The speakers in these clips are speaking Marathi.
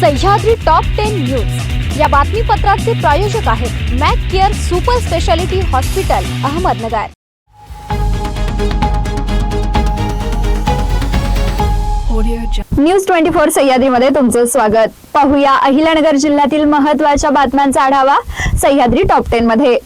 सह्याद्री टॉप टेन न्यूज या बातमीपत्राचे प्रायोजक आहेत Mac care super speciality hospital Ahmednagar. News twenty four सह्याद्रीमध्ये तुमचं स्वागत. पाहूया अहिल्यानगर जिल्ह्यातील महत्त्वाच्या बातम्यांचा आढावा सह्याद्री टॉप टेन मध्ये.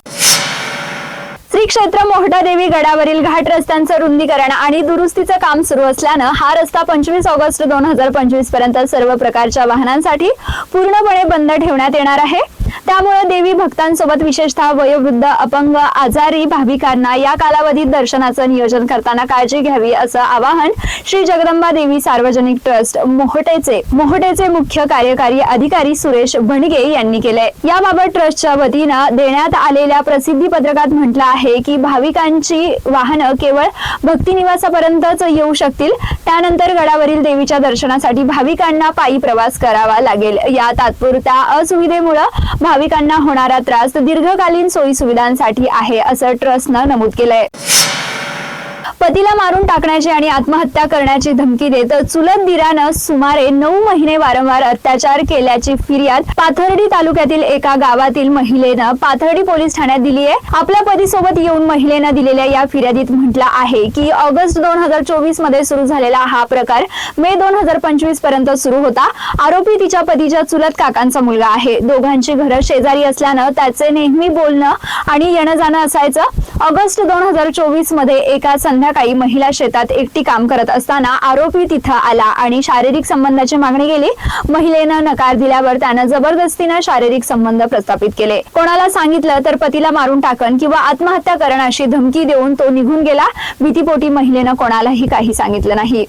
श्री क्षेत्र मोहटा देवी गडावरील घाट रस्त्यांचं रुंदीकरण आणि दुरुस्तीचं काम सुरू असल्यानं हा रस्ता पंचवीस ऑगस्ट दोन हजार पंचवीसपर्यंत सर्व प्रकारच्या वाहनांसाठी पूर्णपणे बंद ठेवण्यात येणार आहे. त्यामुळे देवी भक्तांसोबत विशेषतः वयोवृद्ध अपंग आजारी भाविकांना या कालावधीत दर्शनाचं नियोजन करताना काळजी घ्यावी असं आवाहन श्री जगदंबा देवी सार्वजनिक ट्रस्ट मोहटेचे मोहटेचे मुख्य कार्यकारी अधिकारी सुरेश भणगे यांनी केले याबाबत ट्रस्टच्या वतीनं देण्यात आलेल्या प्रसिद्धी पत्रकात म्हटलं आहे की भाविकांची वाहनं केवळ भक्तिनिवासापर्यंतच येऊ शकतील त्यानंतर गडावरील देवीच्या दर्शनासाठी भाविकांना पायी प्रवास करावा लागेल. या तात्पुरत्या असुविधेमुळे भाविकांना होणारा त्रास दीर्घकालीन सोयी सुविधांसाठी आहे असं ट्रस्टनं नमूद केलंय. पतीला मारून टाकण्याची आणि आत्महत्या करण्याची धमकी देत चुलत दिरानं सुमारे नऊ महिने वारंवार अत्याचार केल्याची फिर्याद पाथर्डी तालुक्यातील एका गावातील महिलेनं पाथर्डी पोलीस ठाण्यात दिली आहे. आपल्या पतीसोबत येऊन महिलेनं दिलेल्या या फिर्यादीत म्हटलं आहे की ऑगस्ट दोन हजार चोवीसमध्ये सुरू झालेला हा प्रकार मे दोन हजार पंचवीसपर्यंत सुरू होता. आरोपी तिच्या पतीच्या चुलत काकांचा मुलगा आहे. दोघांची घरं शेजारी असल्यानं त्याचे नेहमी बोलणं आणि येणं जाणं असायचं. ऑगस्ट दोन हजार चोवीसमध्ये एका संध्या संध्याकाळी महिला शेतात एकटी काम करत असताना आरोपी तिथं आला आणि शारीरिक संबंधाची मागणी केली. महिलेनं नकार दिल्यावर त्यानं जबरदस्तीनं शारीरिक संबंध प्रस्थापित केले. कोणाला सांगितलं तर पतीला मारून टाकण किंवा आत्महत्या करण अशी धमकी देऊन तो निघून गेला. भीतीपोटी महिलेनं कोणालाही काही सांगितलं नाही.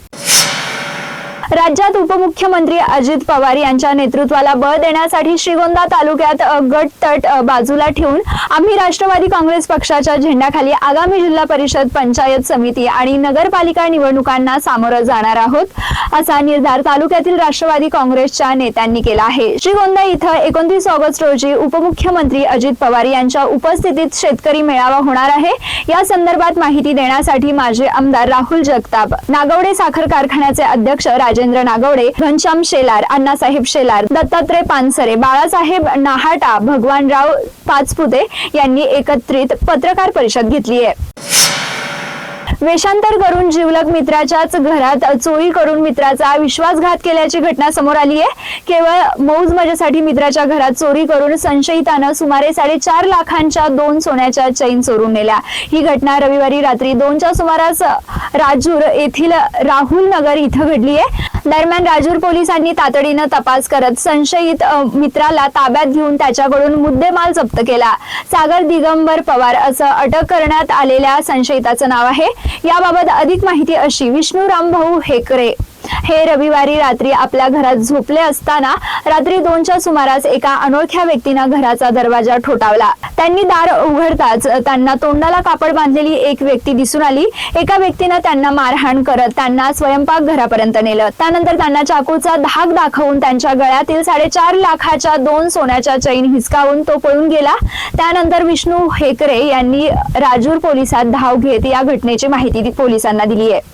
राज्यात उपमुख्यमंत्री अजित पवार यांच्या नेतृत्वाला बळ देण्यासाठी श्रीगोंदा तालुक्यात गट तट बाजूला ठेवून आम्ही राष्ट्रवादी काँग्रेस पक्षाच्या झेंड्याखाली आगामी जिल्हा परिषद पंचायत समिती आणि नगरपालिका निवडणुकांना सामोरं जाणार आहोत असा निर्धार तालुक्यातील राष्ट्रवादी काँग्रेसच्या नेत्यांनी केला आहे. श्रीगोंदा इथं एकोणतीस ऑगस्ट रोजी उपमुख्यमंत्री अजित पवार यांच्या उपस्थितीत शेतकरी मेळावा होणार आहे. या संदर्भात माहिती देण्यासाठी माजी आमदार राहुल जगताप नागवडे साखर कारखान्याचे अध्यक्ष राजेंद्र नागवडे घनश्याम शेलार अण्णासाहेब शेलार दत्तात्रय पानसरे बाळासाहेब नाहाटा भगवानराव पाचपुते यांनी एकत्रित पत्रकार परिषद घेतली आहे. वेषांतर करून जिवलग मित्राच्याच घरात चोरी करून मित्राचा विश्वासघात केल्याची घटना समोर आली आहे. केवळ मौज मजेसाठी मित्राच्या घरात चोरी करून संशयितानं सुमारे साडेचार लाखांच्या दोन सोन्याच्या चैन चोरून नेल्या. ही घटना रविवारी रात्री दोनच्या सुमारास राजूर येथील राहुल नगर इथं घडली आहे. दरम्यान राजूर पोलिसांनी तातडीनं तपास करत संशयित मित्राला ताब्यात घेऊन त्याच्याकडून मुद्देमाल जप्त केला. सागर दिगंबर पवार असं अटक करण्यात आलेल्या संशयिताचं नाव आहे. याबाबत अधिक माहिती अशी विष्णू रामभाऊ हेकरे. हे रविवारी रात्री आपल्या घरात झोपले असताना रात्री दोनच्या सुमारास एका अनोळख्या व्यक्तीनं घराचा दरवाजा ठोठावला. त्यांनी दार उघडताच त्यांना तोंडाला कापड बांधलेली एक व्यक्ती दिसून आली. एका व्यक्तीनं त्यांना मारहाण करत त्यांना स्वयंपाक घरापर्यंत नेलं. त्यानंतर त्यांना चाकूचा धाक दाखवून त्यांच्या गळ्यातील साडेचार लाखाच्या दोन सोन्याच्या चैन हिसकावून तो पळून गेला. त्यानंतर विष्णू हेकरे यांनी राजूर पोलिसात धाव घेत या घटनेची माहिती पोलिसांना दिली आहे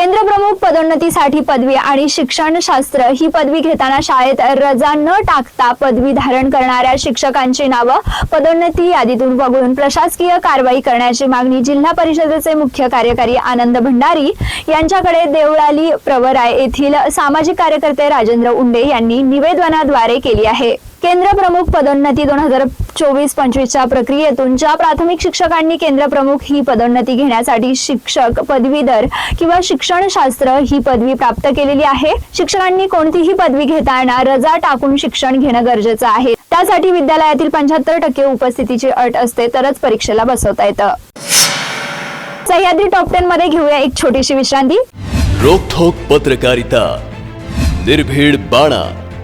केंद्र प्रमुख पदोन्नतीसाठी पदवी आणि शिक्षणशास्त्र ही पदवी घेताना शाळेत रजा न टाकता पदवी धारण करणाऱ्या शिक्षकांची नावं पदोन्नती यादीतून वगळून प्रशासकीय कारवाई करण्याची मागणी जिल्हा परिषदेचे मुख्य कार्यकारी आनंद भंडारी यांच्याकडे देवळाली प्रवराय येथील सामाजिक कार्यकर्ते राजेंद्र उंडे यांनी निवेदनाद्वारे केली आहे. केंद्र प्रमुख पदोन्नती दोन हजार चोवीस पंचवीसच्या प्रक्रियेतून ज्या प्राथमिक शिक्षकांनी केंद्र प्रमुख ही पदोन्नती घेण्यासाठी शिक्षक पदवीधर किंवा शिक्षणशास्त्र ही पदवी प्राप्त केलेली आहे शिक्षकांनी कोणतीही पदवी घेताना रजा टाकून शिक्षण घेणं गरजेचं आहे. त्यासाठी विद्यालयातील पंच्याहत्तर टक्के उपस्थितीची अट असते तरच परीक्षेला बसवता येतं. सह्याद्री टॉप टेन मध्ये घेऊया एक छोटीशी विश्रांती. रोखोक पत्रकारिता. निर्भीड बाणा.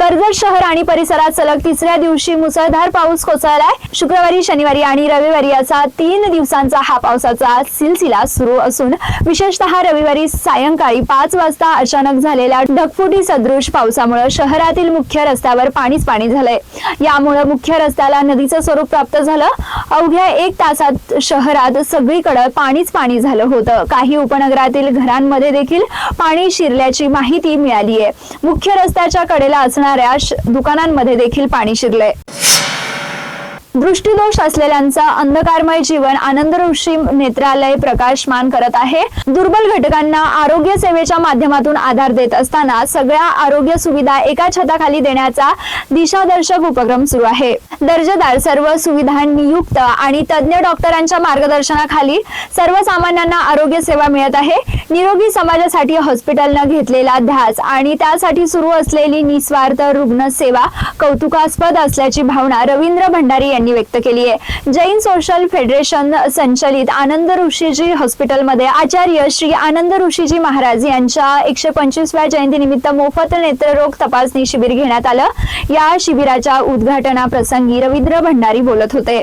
कर्जत शहर आणि परिसरात सलग तिसऱ्या दिवशी मुसळधार पाऊस कोसळलाय. शुक्रवारी शनिवारी आणि रविवारी असा तीन दिवसांचा हा पावसाचा सिलसिला सुरू असून विशेषतः रविवारी सायंकाळी पाच वाजता अचानक झालेल्या ढगफुटी सदृश पावसामुळे शहरातील मुख्य रस्त्यावर पाणीच पाणी झालंय. यामुळे मुख्य रस्त्याला नदीचं स्वरूप प्राप्त झालं. अवघ्या एक तासात शहरात सगळीकडे पाणीच पाणी झालं होतं. काही उपनगरातील घरांमध्ये देखील पाणी शिरल्याची माहिती मिळाली आहे मुख्य रस्त्याच्या कडेला असणार श- दुकानांमध्ये देखील पाणी शिरलंय. दृष्टीदोष असलेल्यांचा अंधकारमय जीवन आनंद ऋषी नेत्रालय प्रकाशमान करत आहे. दुर्बल घटकांना आरोग्य सेवेच्या माध्यमातून आधार देत असताना सगळ्या आरोग्य सुविधा एका छताखाली देण्याचा दिशादर्शक उपक्रम सुरू आहे. दर्जेदार सर्व सुविधा नियुक्त आणि तज्ज्ञ डॉक्टरांच्या मार्गदर्शनाखाली सर्वसामान्यांना आरोग्य सेवा मिळत आहे. निरोगी समाजासाठी हॉस्पिटलनं घेतलेला ध्यास आणि त्यासाठी सुरू असलेली निस्वार्थ रुग्ण सेवा कौतुकास्पद असल्याची भावना रवींद्र भंडारी यांनी व्यक्त केली आहे. जैन सोशल फेडरेशन संचलित आनंद ऋषीजी हॉस्पिटलमध्ये आचार्य श्री आनंद ऋषीजी महाराज यांच्या एकशे पंचवीसव्या जयंतीनिमित्त मोफत नेत्ररोग तपासणी शिबिर घेण्यात आलं. या शिबिराच्या उद्घाटनाप्रसंगी रवींद्र भंडारी बोलत होते.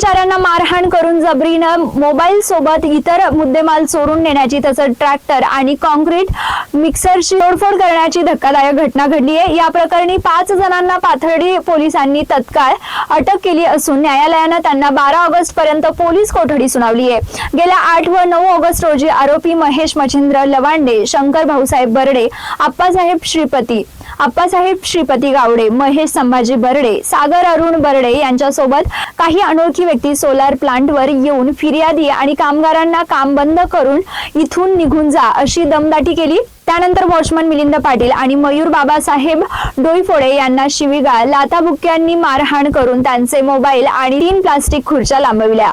कर्मचाऱ्यांना मारहाण करून जबरीनं मोबाईल सोबत इतर मुद्देमाल चोरून नेण्याची तसंच ट्रॅक्टर आणि कॉन्क्रीट मिक्सरची तोडफोड करण्याची धक्कादायक घटना घडली आहे. या प्रकरणी पाच जणांना पाथर्डी पोलिसांनी तत्काळ अटक केली असून न्यायालयानं त्यांना बारा ऑगस्ट पर्यंत पोलीस कोठडी सुनावली आहे. गेल्या आठ व नऊ ऑगस्ट रोजी आरोपी महेश मच्छिंद्र लवांडे शंकर भाऊसाहेब बर्डे आप्पासाहेब श्रीपती आप्पासाहेब श्रीपती गावडे महेश संभाजी बर्डे सागर अरुण बर्डे यांच्यासोबत काही अनोळखी व्यक्ती सोलार प्लांटवर येऊन फिर्यादी आणि कामगारांना काम बंद करून इथून निघून जा अशी दमदाटी केली. त्यानंतर वॉचमन मिलिंद पाटील आणि मयूर बाबासाहेब डोईफोडे यांना शिवीगाळ लाताबुक्यांनी मारहाण करून त्यांचे मोबाईल आणि तीन प्लास्टिक खुर्च्या लांबविल्या.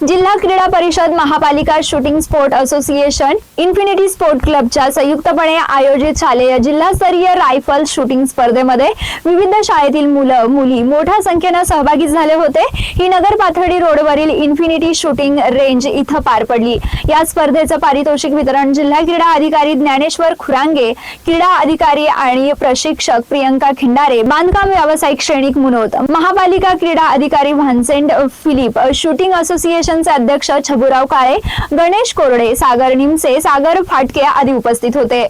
जिल्हा क्रीडा परिषद महापालिका shooting sport association infinity sport क्लबच्या संयुक्तपणे आयोजित शालेय जिल्हास्तरीय रायफल शूटिंग स्पर्धेमध्ये विविध शाळेतील मुलं मुली मोठ्या संख्येनं सहभागी झाले होते. ही नगर पाथर्डी रोडवरील इन्फिनिटी शूटिंग रेंज इथं पार पडली. या स्पर्धेचं पारितोषिक वितरण जिल्हा क्रीडा अधिकारी ज्ञानेश्वर खुरांगे क्रीडा अधिकारी आणि प्रशिक्षक प्रियंका खिंडारे बांधकाम व्यावसायिक श्रेणीक मुनोत महापालिका क्रीडा अधिकारी व्हान्सेंट फिलिप शूटिंग असोसिएशन फाउंडेशनचे अध्यक्ष छबुराव काळे गणेश कोरडे सागर निमसे सागर फाटके आदी उपस्थित होते.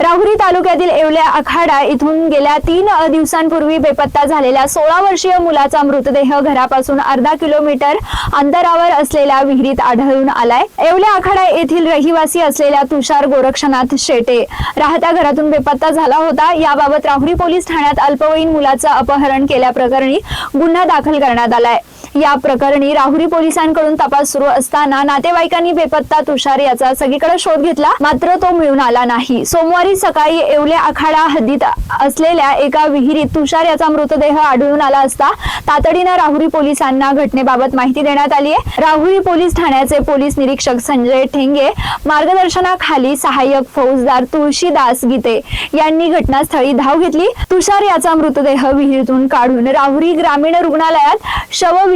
राहुरी तालुक्यातील येवल्या आखाडा इथून गेल्या तीन दिवसांपूर्वी बेपत्ता झालेल्या सोळा वर्षीय मुलाचा मृतदेह घरापासून अर्धा किलोमीटर अंतरावर असलेल्या विहिरीत आढळून आलाय. येवल्या आखाडा येथील रहिवासी असलेल्या तुषार गोरक्षनाथ शेटे राहत्या घरातून बेपत्ता झाला होता. याबाबत राहुरी पोलीस ठाण्यात अल्पवयीन मुलाचं अपहरण केल्याप्रकरणी गुन्हा दाखल करण्यात आलाय. या प्रकरणी राहुरी पोलिसांकडून तपास सुरू असताना नातेवाईकांनी बेपत्ता तुषार याचा सगळीकडे शोध घेतला. मात्र तो मिळून आला नाही. सोमवारी सकाळी येवले आखाडा हद्दीत असलेल्या एका विहिरीत तुषार याचा मृतदेह आढळून आला असता तातडीनं राहुरी पोलिसांना घटनेबाबत माहिती देण्यात आली आहे. राहुरी पोलीस ठाण्याचे पोलीस निरीक्षक संजय ठेंगे मार्गदर्शनाखाली सहाय्यक फौजदार तुळशीदास गीते यांनी घटनास्थळी धाव घेतली. तुषार याचा मृतदेह विहिरीतून काढून राहुरी ग्रामीण रुग्णालयात